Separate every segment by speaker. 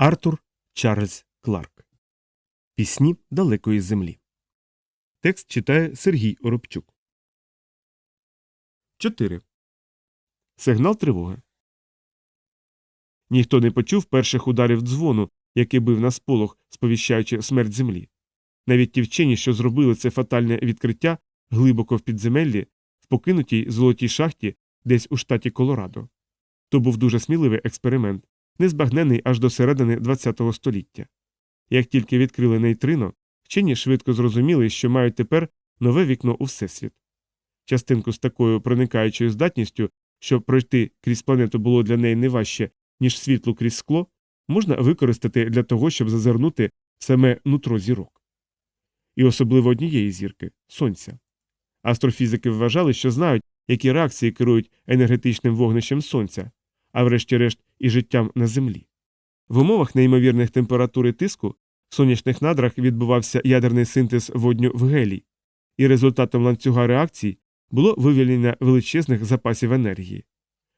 Speaker 1: Артур Чарльз Кларк. Пісні далекої землі. Текст читає Сергій Оробчук. 4. Сигнал тривоги. Ніхто не почув перших ударів дзвону, який бив на сполох, сповіщаючи смерть землі. Навіть ті вчені, що зробили це фатальне відкриття глибоко в підземеллі, в покинутій золотій шахті десь у штаті Колорадо. То був дуже сміливий експеримент, незбагнений аж до середини ХХ століття. Як тільки відкрили нейтрино, вчені швидко зрозуміли, що мають тепер нове вікно у всесвіт. Частинку з такою проникаючою здатністю, щоб пройти крізь планету було для неї не важче, ніж світло крізь скло, можна використати для того, щоб зазирнути саме нутро зірок. І особливо однієї зірки сонця. Астрофізики вважали, що знають, які реакції керують енергетичним вогнищем сонця, а врешті-решт і життям на землі. В умовах неймовірних температур і тиску в сонячних надрах відбувався ядерний синтез водню в гелій, і результатом ланцюга реакцій було вивільнення величезних запасів енергії,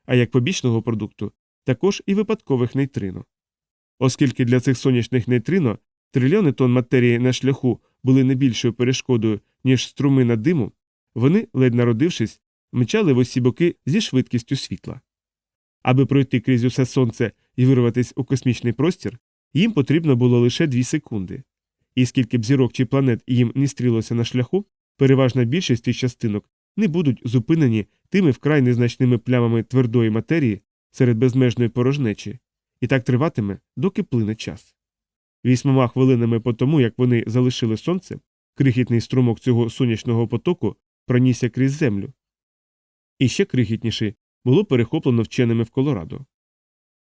Speaker 1: а як побічного продукту також і випадкових нейтрино. Оскільки для цих сонячних нейтрино трильйони тонн матерії на шляху були не більшою перешкодою, ніж струмина диму, вони, ледь народившись, мчали в усі боки зі швидкістю світла. Аби пройти крізь усе сонце і вирватися у космічний простір, їм потрібно було лише дві секунди. І скільки б зірок чи планет їм не стрілося на шляху, переважна більшість цих частинок не будуть зупинені тими вкрай незначними плямами твердої матерії серед безмежної порожнечі, і так триватиме, доки плине час. Вісьмома хвилинами по тому, як вони залишили сонце, крихітний струмок цього сонячного потоку пронісся крізь землю. І ще крихітніший було перехоплено вченими в Колорадо.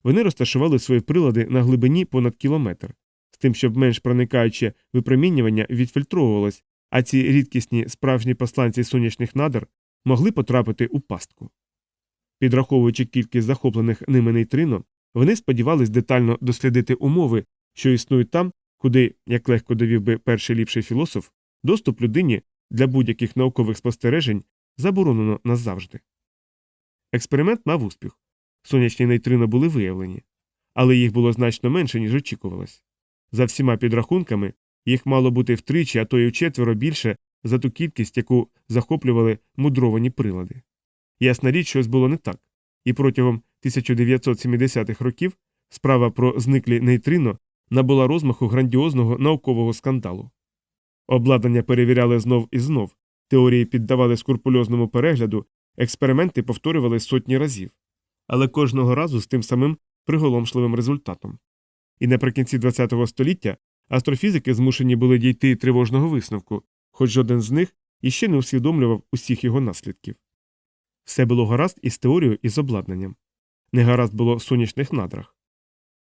Speaker 1: Вони розташували свої прилади на глибині понад кілометр, з тим, щоб менш проникаюче випромінювання відфільтровувалось, а ці рідкісні справжні посланці сонячних надр могли потрапити у пастку. Підраховуючи кількість захоплених ними нейтрино, вони сподівались детально дослідити умови, що існують там, куди, як легко довів би перший ліпший філософ, доступ людині для будь-яких наукових спостережень заборонено назавжди. Експеримент мав успіх. Сонячні нейтрино були виявлені, але їх було значно менше, ніж очікувалось. За всіма підрахунками, їх мало бути втричі, а то й вчетверо більше за ту кількість, яку захоплювали мудровані прилади. Ясна річ, щось було не так, і протягом 1970-х років справа про зниклі нейтрино набула розмаху грандіозного наукового скандалу. Обладнання перевіряли знов і знов, теорії піддавали скурпульозному перегляду, експерименти повторювали сотні разів, але кожного разу з тим самим приголомшливим результатом. І наприкінці ХХ століття астрофізики змушені були дійти тривожного висновку, хоч жоден з них іще не усвідомлював усіх його наслідків. Все було гаразд із теорією і з обладнанням. Не гаразд було в сонячних надрах.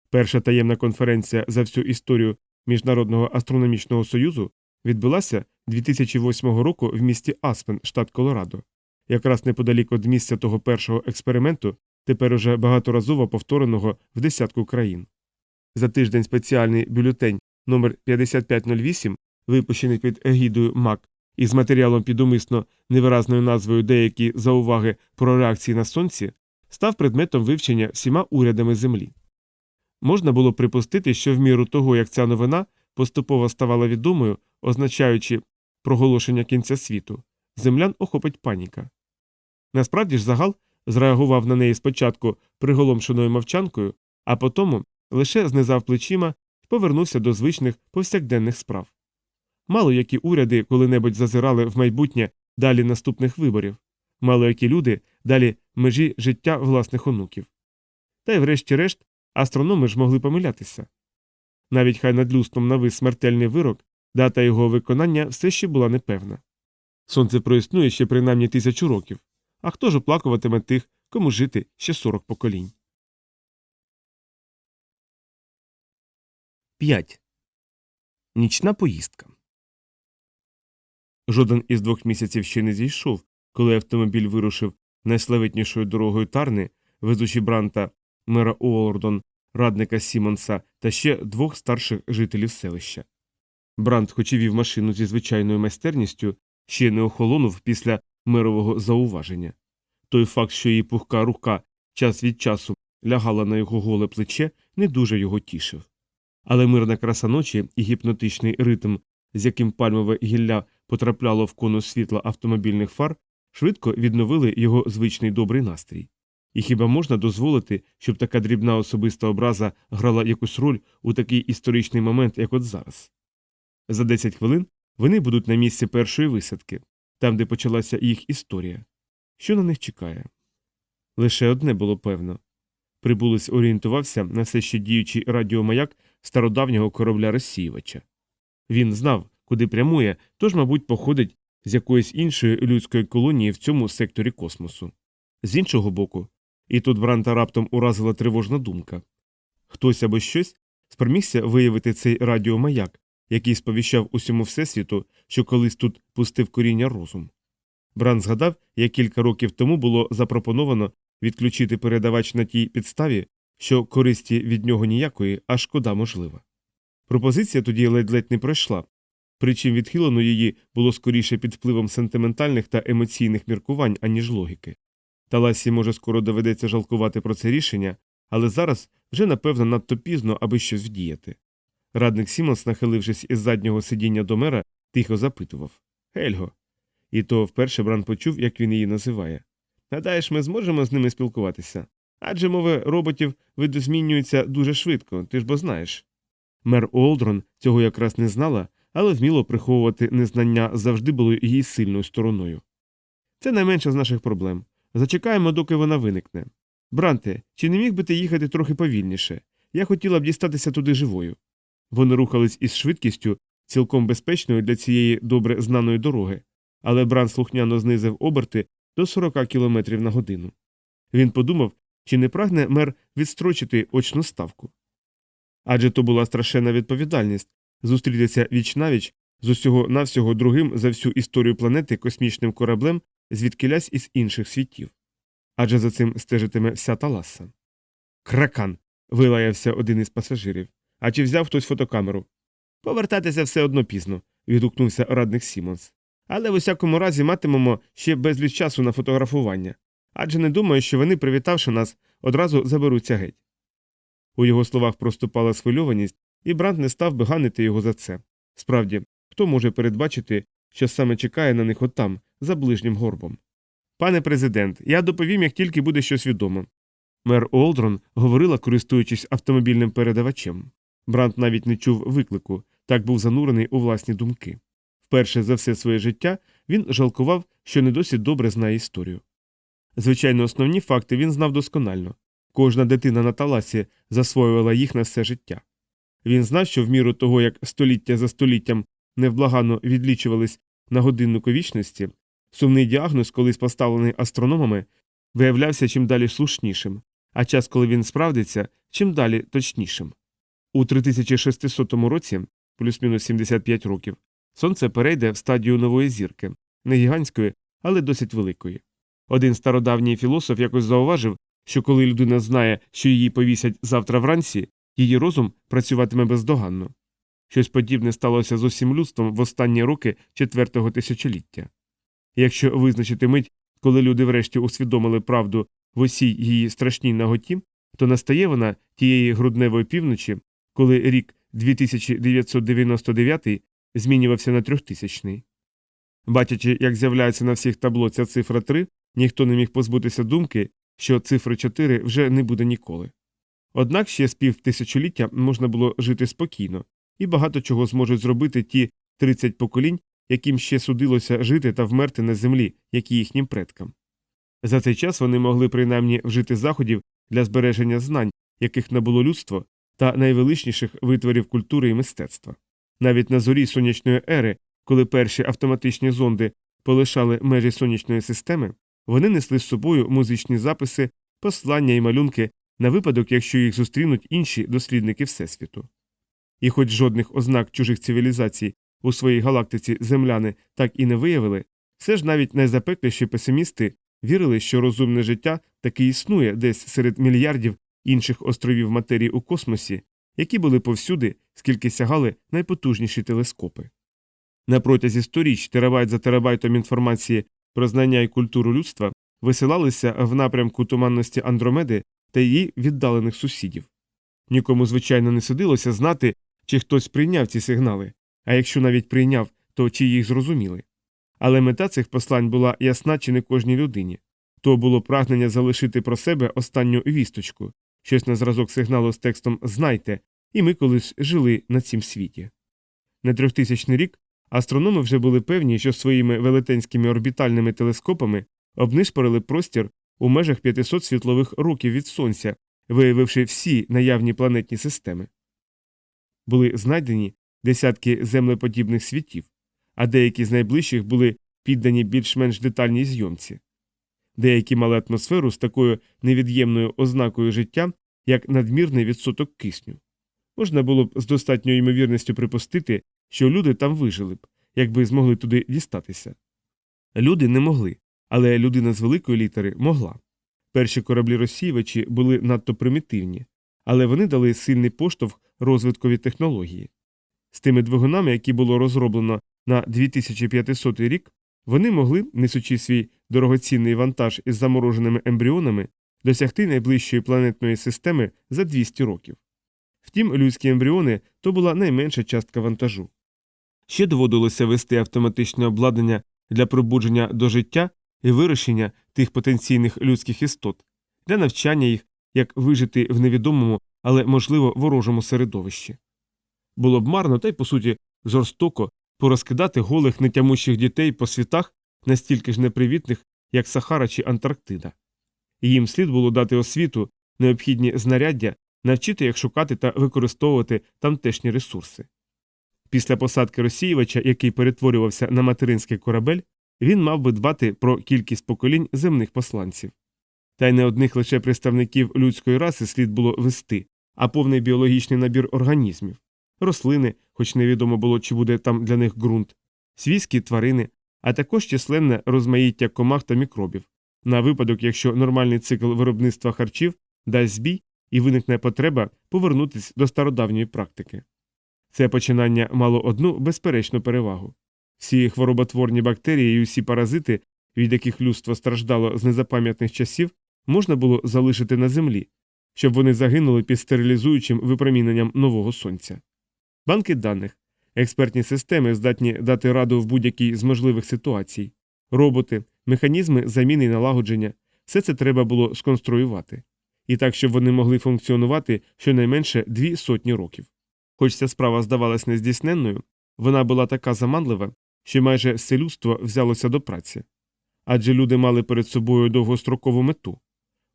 Speaker 1: Перша таємна конференція за всю історію Міжнародного астрономічного союзу відбулася 2008 року в місті Аспен, штат Колорадо, якраз неподалік від місця того першого експерименту, тепер уже багаторазово повтореного в десятку країн. За тиждень спеціальний бюлетень номер 5508, випущений під егідою МАК із матеріалом під умисно невиразною назвою деякі зауваги про реакції на сонці, став предметом вивчення всіма урядами Землі. Можна було припустити, що в міру того, як ця новина поступово ставала відомою, означаючи проголошення кінця світу, землян охопить паніка. Насправді ж загал зреагував на неї спочатку приголомшеною мовчанкою, а потому лише знизав плечима і повернувся до звичних повсякденних справ. Мало які уряди коли-небудь зазирали в майбутнє далі наступних виборів, мало які люди далі межі життя власних онуків. Та й врешті-решт астрономи ж могли помилятися. Навіть хай над люстом навис смертельний вирок, дата його виконання все ще була непевна. Сонце проіснує ще принаймні тисячу років, а хто ж оплакуватиме тих, кому жити ще 40 поколінь. 5. Нічна поїздка. Жоден із двох місяців ще не зійшов, коли автомобіль вирушив найславетнішою дорогою Тарни, везучи Бранта, мера Уолордон, радника Сімонса та ще двох старших жителів селища. Брант, хоч і вів машину зі звичайною майстерністю, ще не охолонув після мирового зауваження. Той факт, що її пухка рука час від часу лягала на його голе плече, не дуже його тішив. Але мирна краса ночі і гіпнотичний ритм, з яким пальмове гілля потрапляло в конус світла автомобільних фар, швидко відновили його звичний добрий настрій. І хіба можна дозволити, щоб така дрібна особиста образа грала якусь роль у такий історичний момент, як от зараз? За 10 хвилин вони будуть на місці першої висадки, там, де почалася їх історія. Що на них чекає? Лише одне було певно. Прибулець орієнтувався на все ще діючий радіомаяк стародавнього корабля розсіювача. Він знав, куди прямує, тож, мабуть, походить з якоїсь іншої людської колонії в цьому секторі космосу. З іншого боку, і тут Бранта раптом уразила тривожна думка хтось або щось спромігся виявити цей радіомаяк, який сповіщав усьому Всесвіту, що колись тут пустив коріння розум. Бран згадав, як кілька років тому було запропоновано відключити передавач на тій підставі, що користі від нього ніякої, а шкода можлива. Пропозиція тоді ледь-ледь не пройшла, причим відхилено її було скоріше під впливом сентиментальних та емоційних міркувань, аніж логіки. Таласі, може, скоро доведеться жалкувати про це рішення, але зараз вже, напевно, надто пізно, аби щось вдіяти. Радник Сімонс, нахилившись із заднього сидіння до мера, тихо запитував Хельго. І то вперше Бран почув, як він її називає. Гадаєш, ми зможемо з ними спілкуватися? Адже мови роботів видозмінюються дуже швидко, ти ж бо знаєш. Мер Олдрон цього якраз не знала, але вміло приховувати незнання завжди було її сильною стороною. Це найменша з наших проблем. Зачекаємо, доки вона виникне. Бранте, чи не міг би ти їхати трохи повільніше? Я хотіла б дістатися туди живою. Вони рухались із швидкістю, цілком безпечною для цієї добре знаної дороги, але Бран слухняно знизив оберти до 40 км на годину. Він подумав, чи не прагне мер відстрочити очну ставку. Адже то була страшенна відповідальність зустрітися віч-навіч з усього навсього другим за всю історію планети космічним кораблем звідкилясь із інших світів. Адже за цим стежитиме вся таласа. Кракан. вилаявся один із пасажирів. А чи взяв хтось фотокамеру? Повертатися все одно пізно. відгукнувся радник Сімонс. Але в усякому разі матимемо ще безліч часу на фотографування. Адже не думаю, що вони, привітавши нас, одразу заберуться геть. У його словах проступала схвильованість, і Брант не став би ганити його за це. Справді, хто може передбачити, що саме чекає на них отам, за ближнім горбом? Пане президент, я доповім, як тільки буде щось відомо. Мер Олдрон говорила, користуючись автомобільним передавачем. Брант навіть не чув виклику, так був занурений у власні думки. Вперше за все своє життя він жалкував, що не досить добре знає історію. Звичайно, основні факти він знав досконально. Кожна дитина на таласі засвоювала їх на все життя. Він знав, що в міру того, як століття за століттям невблаганно відлічувались на годиннику вічності, сумний діагноз, колись поставлений астрономами, виявлявся чим далі слушнішим, а час, коли він справдиться, чим далі точнішим. У 3600 році, плюс-мінус 75 років, сонце перейде в стадію нової зірки, не гігантської, але досить великої. Один стародавній філософ якось зауважив, що коли людина знає, що її повісять завтра вранці, її розум працюватиме бездоганно. Щось подібне сталося з усім людством в останні роки четвертого тисячоліття. Якщо визначити мить, коли люди врешті усвідомили правду в усій її страшній наготі, то настає вона тієї грудневої півночі, коли рік 2999 змінювався на трьохтисячний. Бачачи, як з'являється на всіх табло ця цифра 3, ніхто не міг позбутися думки, що цифри 4 вже не буде ніколи. Однак ще з півтисячоліття можна було жити спокійно, і багато чого зможуть зробити ті 30 поколінь, яким ще судилося жити та вмерти на землі, як і їхнім предкам. За цей час вони могли принаймні вжити заходів для збереження знань, яких набуло людство, та найвеличніших витворів культури і мистецтва. Навіть на зорі сонячної ери, коли перші автоматичні зонди полишали межі сонячної системи, вони несли з собою музичні записи, послання і малюнки на випадок, якщо їх зустрінуть інші дослідники Всесвіту. І хоч жодних ознак чужих цивілізацій у своїй галактиці земляни так і не виявили, все ж навіть найзапекліші песимісти вірили, що розумне життя таки існує десь серед мільярдів інших островів матерії у космосі, які були повсюди, скільки сягали найпотужніші телескопи. На протязі сторіч терабайт за терабайтом інформації про знання і культуру людства висилалися в напрямку туманності Андромеди та її віддалених сусідів. Нікому, звичайно, не судилося знати, чи хтось прийняв ці сигнали, а якщо навіть прийняв, то чи їх зрозуміли. Але мета цих послань була ясна чи не кожній людині то було прагнення залишити про себе останню вісточку, щось на зразок сигналу з текстом Знайте, і ми колись жили на цім світі. На трьохтисячний рік астрономи вже були певні, що своїми велетенськими орбітальними телескопами обнишпорили простір у межах 500 світлових років від сонця, виявивши всі наявні планетні системи. Були знайдені десятки землеподібних світів, а деякі з найближчих були піддані більш-менш детальній зйомці. Деякі мали атмосферу з такою невід'ємною ознакою життя, як надмірний відсоток кисню. Можна було б з достатньою ймовірністю припустити, що люди там вижили б, якби змогли туди дістатися. Люди не могли, але людина з великої літери могла. Перші кораблі розсіювачі були надто примітивні, але вони дали сильний поштовх розвиткові технології. З тими двигунами, які було розроблено на 2500 рік, вони могли, несучи свій дорогоцінний вантаж із замороженими ембріонами, досягти найближчої планетної системи за 200 років. Втім, людські ембріони то була найменша частка вантажу. Ще доводилося вести автоматичне обладнання для пробудження до життя і вирощення тих потенційних людських істот, для навчання їх, як вижити в невідомому, але можливо ворожому середовищі. Було б марно та й, по суті, жорстоко порозкидати голих нетямущих дітей по світах настільки ж непривітних, як Сахара чи Антарктида. Їм слід було дати освіту, необхідні знаряддя, навчити, як шукати та використовувати тамтешні ресурси. Після посадки розсіювача, який перетворювався на материнський корабель, він мав би дбати про кількість поколінь земних посланців. Та й не одних лише представників людської раси слід було вести, а повний біологічний набір організмів рослини, хоч невідомо було, чи буде там для них ґрунт, свійські тварини, а також численне розмаїття комах та мікробів, на випадок, якщо нормальний цикл виробництва харчів дасть збій і виникне потреба повернутися до стародавньої практики. Це починання мало одну безперечну перевагу. Всі хвороботворні бактерії і усі паразити, від яких людство страждало з незапам'ятних часів, можна було залишити на землі, щоб вони загинули під стерилізуючим випроміненням нового сонця. Банки даних, експертні системи здатні дати раду в будь-якій з можливих ситуацій, роботи, механізми заміни і налагодження все це треба було сконструювати. І так, щоб вони могли функціонувати щонайменше дві сотні років. Хоч ця справа здавалась нездійсненною, вона була така заманлива, що майже все людство взялося до праці. Адже люди мали перед собою довгострокову мету,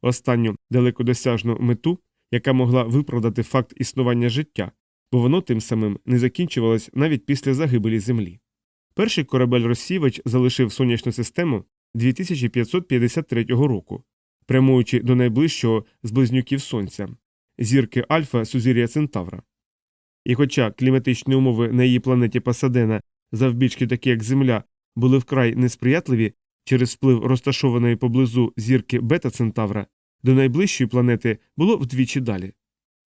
Speaker 1: останню далекодосяжну мету, яка могла виправдати факт існування життя, бо воно тим самим не закінчувалось навіть після загибелі Землі. Перший корабель розсівач залишив сонячну систему 2553 року, прямуючи до найближчого з близнюків Сонця зірки Альфа Сузір'я Центавра. І хоча кліматичні умови на її планеті Пасадена, завбільшки такі як Земля, були вкрай несприятливі через вплив розташованої поблизу зірки Бета Центавра, до найближчої планети було вдвічі далі.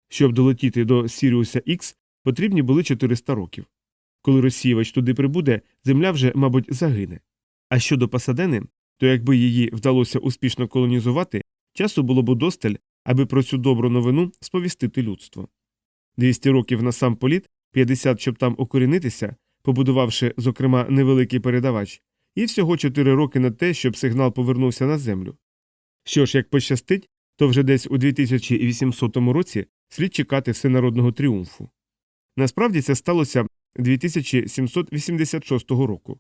Speaker 1: Щоб долетіти до Сіріуса Х, потрібні були 400 років. Коли розсіювач туди прибуде, Земля вже, мабуть, загине. А щодо Пасадени, то якби її вдалося успішно колонізувати, часу було б удосталь, аби про цю добру новину сповістити людство. 200 років на сам політ, 50, щоб там укорінитися, побудувавши, зокрема, невеликий передавач, і всього 4 роки на те, щоб сигнал повернувся на землю. Що ж, як пощастить, то вже десь у 2800 році слід чекати всенародного тріумфу. Насправді це сталося 2786 року.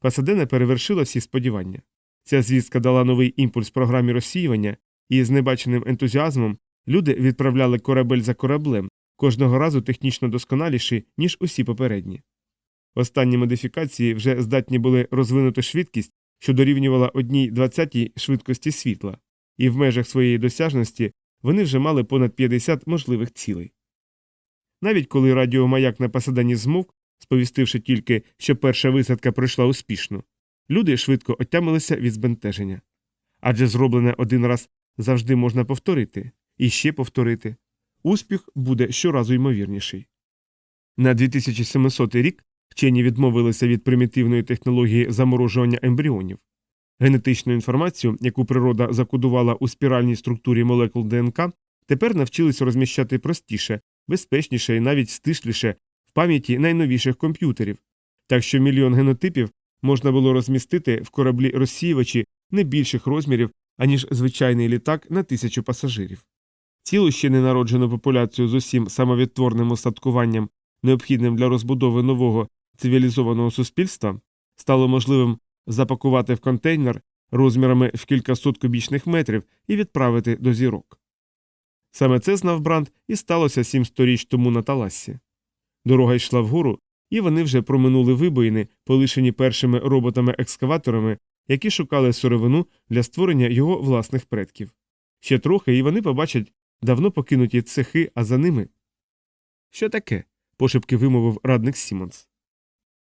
Speaker 1: Пасадена перевершила всі сподівання. Ця звістка дала новий імпульс програмі розсіювання, і з небаченим ентузіазмом люди відправляли корабель за кораблем, кожного разу технічно досконаліші, ніж усі попередні. Останні модифікації вже здатні були розвинути швидкість, що дорівнювала одній двадцятій швидкості світла, і в межах своєї досяжності вони вже мали понад 50 можливих цілей. Навіть коли радіомаяк на Пасадані змовк, сповістивши тільки, що перша висадка пройшла успішно, люди швидко отямилися від збентеження. Адже зроблене один раз завжди можна повторити і ще повторити. Успіх буде щоразу ймовірніший. На 2700 рік вчені відмовилися від примітивної технології заморожування ембріонів. Генетичну інформацію, яку природа закодувала у спіральній структурі молекул ДНК, тепер навчились розміщати простіше, безпечніше і навіть стишліше в пам'яті найновіших комп'ютерів, так що мільйон генотипів можна було розмістити в кораблі розсіювачі не більших розмірів, аніж звичайний літак на тисячу пасажирів. Цілу ще ненароджену популяцію з усім самовідтворним устаткуванням, необхідним для розбудови нового цивілізованого суспільства, стало можливим запакувати в контейнер розмірами в кількасот кубічних метрів і відправити до зірок. Саме це знав Бранд і сталося сім сторіч тому на Талассі. Дорога йшла вгору, і вони вже проминули вибоїни, полишені першими роботами-екскаваторами, які шукали сировину для створення його власних предків. Ще трохи, і вони побачать давно покинуті цехи, а за ними. Що таке? пошепки вимовив радник Сімонс.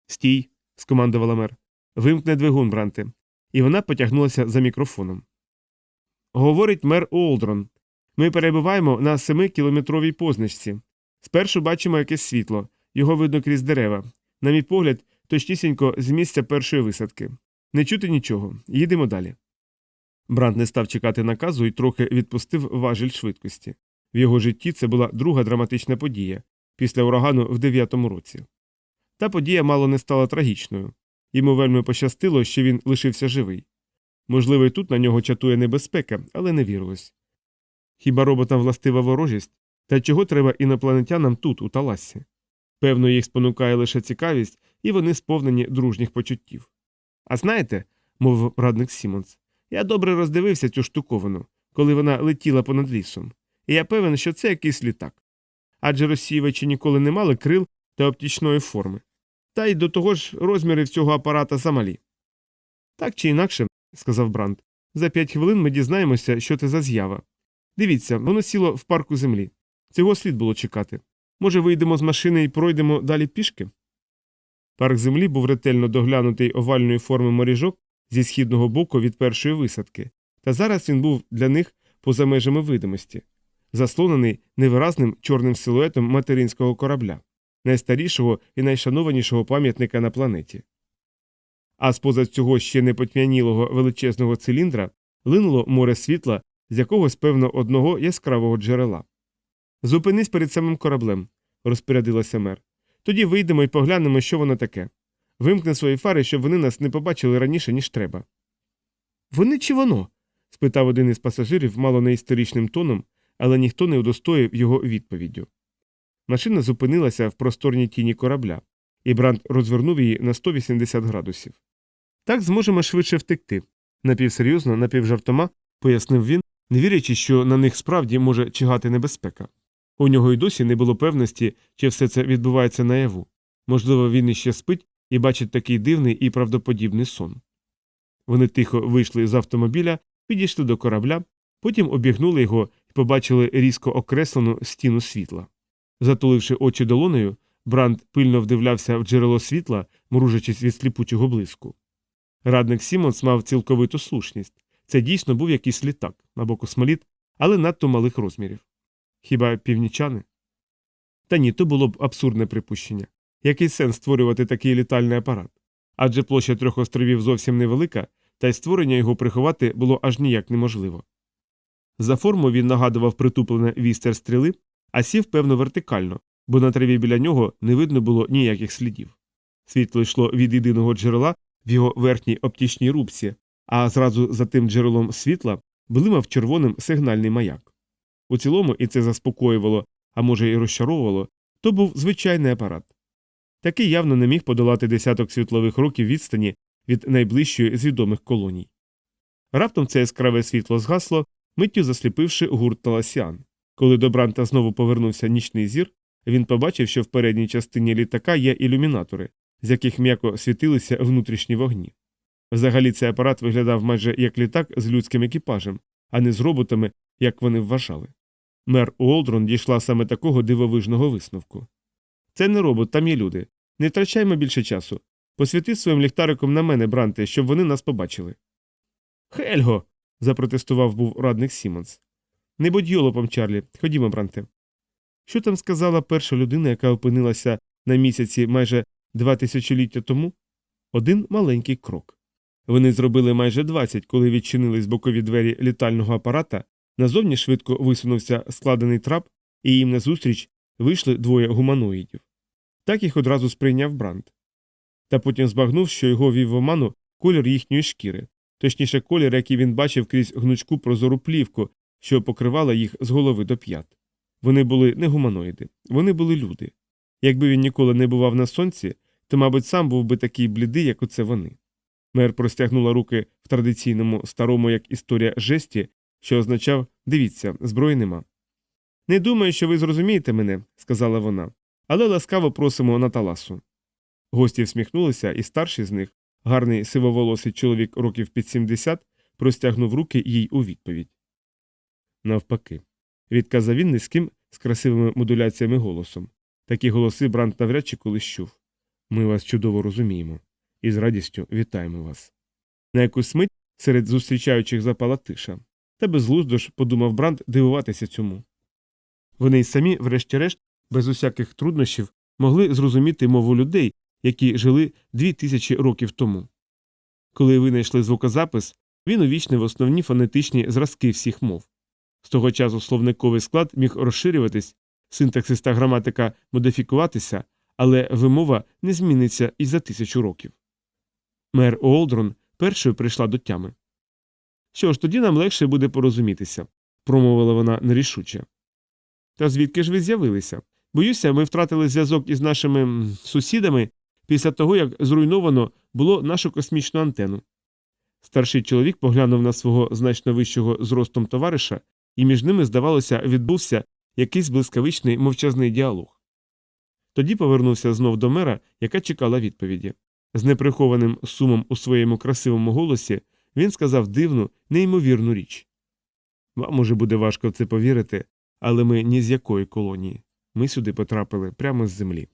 Speaker 1: Стій, скомандувала мер. Вимкне двигун, Бранте. І вона потягнулася за мікрофоном. Говорить мер Олдрон. Ми перебуваємо на семикілометровій позначці. Спершу бачимо якесь світло, його видно крізь дерева. На мій погляд, точнісінько з місця першої висадки. Не чути нічого. Їдемо далі. Бранд не став чекати наказу і трохи відпустив важіль швидкості. В його житті це була друга драматична подія після урагану в дев'ятому році. Та подія мало не стала трагічною. Йому вельми пощастило, що він лишився живий. Можливо, і тут на нього чатує небезпека, але не вірилось. Хіба роботам властива ворожість? Та чого треба інопланетянам тут, у Таласі? Певно, їх спонукає лише цікавість, і вони сповнені дружніх почуттів. А знаєте, мовив радник Сімонс, я добре роздивився цю штуковину, коли вона летіла понад лісом, і я певен, що це якийсь літак. Адже розсіювачі ніколи не мали крил та оптічної форми. Та й до того ж розміри всього апарата замалі. Так чи інакше, сказав Бранд, за п'ять хвилин ми дізнаємося, що це за з'ява. Дивіться, воно сіло в парку землі. Цього слід було чекати. Може, вийдемо з машини і пройдемо далі пішки? Парк землі був ретельно доглянутий овальної форми моріжок зі східного боку від першої висадки, та зараз він був для них поза межами видимості, заслонений невиразним чорним силуетом материнського корабля, найстарішого і найшанованішого пам'ятника на планеті. А з поза цього ще не потьмянілого величезного циліндра линуло море світла з якогось певно одного яскравого джерела. Зупинись перед самим кораблем, розпорядилася мер. Тоді вийдемо і поглянемо, що воно таке. Вимкни свої фари, щоб вони нас не побачили раніше, ніж треба. Вони чи воно? спитав один із пасажирів мало не історичним тоном, але ніхто не удостоїв його відповіддю. Машина зупинилася в просторній тіні корабля, і Бранд розвернув її на 180 градусів. Так зможемо швидше втекти, напівсерйозно, напівжартома, пояснив він, не вірячи, що на них справді може чигати небезпека. У нього й досі не було певності, чи все це відбувається наяву. Можливо, він іще спить і бачить такий дивний і правдоподібний сон. Вони тихо вийшли з автомобіля, підійшли до корабля, потім обігнули його і побачили різко окреслену стіну світла. Затуливши очі долонею, Бранд пильно вдивлявся в джерело світла, мружачись від сліпучого блиску. Радник Сімонс мав цілковиту слушність. Це дійсно був якийсь літак або космоліт, але надто малих розмірів. Хіба північани? Та ні, то було б абсурдне припущення. Який сенс створювати такий літальний апарат? Адже площа трьох островів зовсім невелика, та й створення його приховати було аж ніяк неможливо. За форму він нагадував притуплене вістер стріли, а сів, певно, вертикально, бо на траві біля нього не видно було ніяких слідів. Світло йшло від єдиного джерела в його верхній оптічній рубці, а зразу за тим джерелом світла блимав червоним сигнальний маяк. У цілому, і це заспокоювало, а може й розчаровувало, то був звичайний апарат. Такий явно не міг подолати десяток світлових років відстані від найближчої з відомих колоній. Раптом це яскраве світло згасло, миттю засліпивши гурт Таласіан. Коли до Бранта знову повернувся нічний зір, він побачив, що в передній частині літака є ілюмінатори, з яких м'яко світилися внутрішні вогні. Взагалі цей апарат виглядав майже як літак з людським екіпажем, а не з роботами, як вони вважали. Мер Уолдрон дійшла саме такого дивовижного висновку. Це не робот, там є люди. Не втрачаймо більше часу. Посвіти своїм ліхтариком на мене, Бранте, щоб вони нас побачили. Хельго. запротестував був радник Сімонс. Не будь йолопом, Чарлі. Ходімо, Бранте. Що там сказала перша людина, яка опинилася на місяці майже два тисячоліття тому? Один маленький крок. Вони зробили майже двадцять, коли відчинились бокові двері літального апарата, Назовні швидко висунувся складений трап, і їм назустріч вийшли двоє гуманоїдів. Так їх одразу сприйняв Бранд. Та потім збагнув, що його вів в оману колір їхньої шкіри, точніше колір, який він бачив крізь гнучку прозору плівку, що покривала їх з голови до п'ят. Вони були не гуманоїди, вони були люди. Якби він ніколи не бував на сонці, то, мабуть, сам був би такий блідий, як оце вони. Мер простягнула руки в традиційному старому як історія жесті, що означав дивіться, зброї нема. Не думаю, що ви зрозумієте мене, сказала вона, але ласкаво просимо на таласу. Гості всміхнулися, і старший з них, гарний сивоволосий чоловік років під 70, простягнув руки їй у відповідь. Навпаки, відказав він низьким з красивими модуляціями голосом. Такі голоси Брант навряд чи колись чув. Ми вас чудово розуміємо і з радістю вітаємо вас. На якусь мить серед зустрічаючих запала тиша. Та безглуздо ж подумав Бранд дивуватися цьому. Вони й самі, врешті-решт, без усяких труднощів, могли зрозуміти мову людей, які жили дві тисячі років тому. Коли винайшли звукозапис, він увічнив основні фонетичні зразки всіх мов. З того часу словниковий склад міг розширюватись, синтаксис та граматика модифікуватися, але вимова не зміниться і за тисячу років. Мер Олдрон першою прийшла до тями. Що ж, тоді нам легше буде порозумітися, промовила вона нерішуче. Та звідки ж ви з'явилися? Боюся, ми втратили зв'язок із нашими сусідами після того, як зруйновано було нашу космічну антенну. Старший чоловік поглянув на свого значно вищого зростом товариша, і між ними, здавалося, відбувся якийсь блискавичний мовчазний діалог. Тоді повернувся знов до мера, яка чекала відповіді. З неприхованим сумом у своєму красивому голосі він сказав дивну, неймовірну річ. Вам уже буде важко в це повірити, але ми ні з якої колонії. Ми сюди потрапили прямо з землі.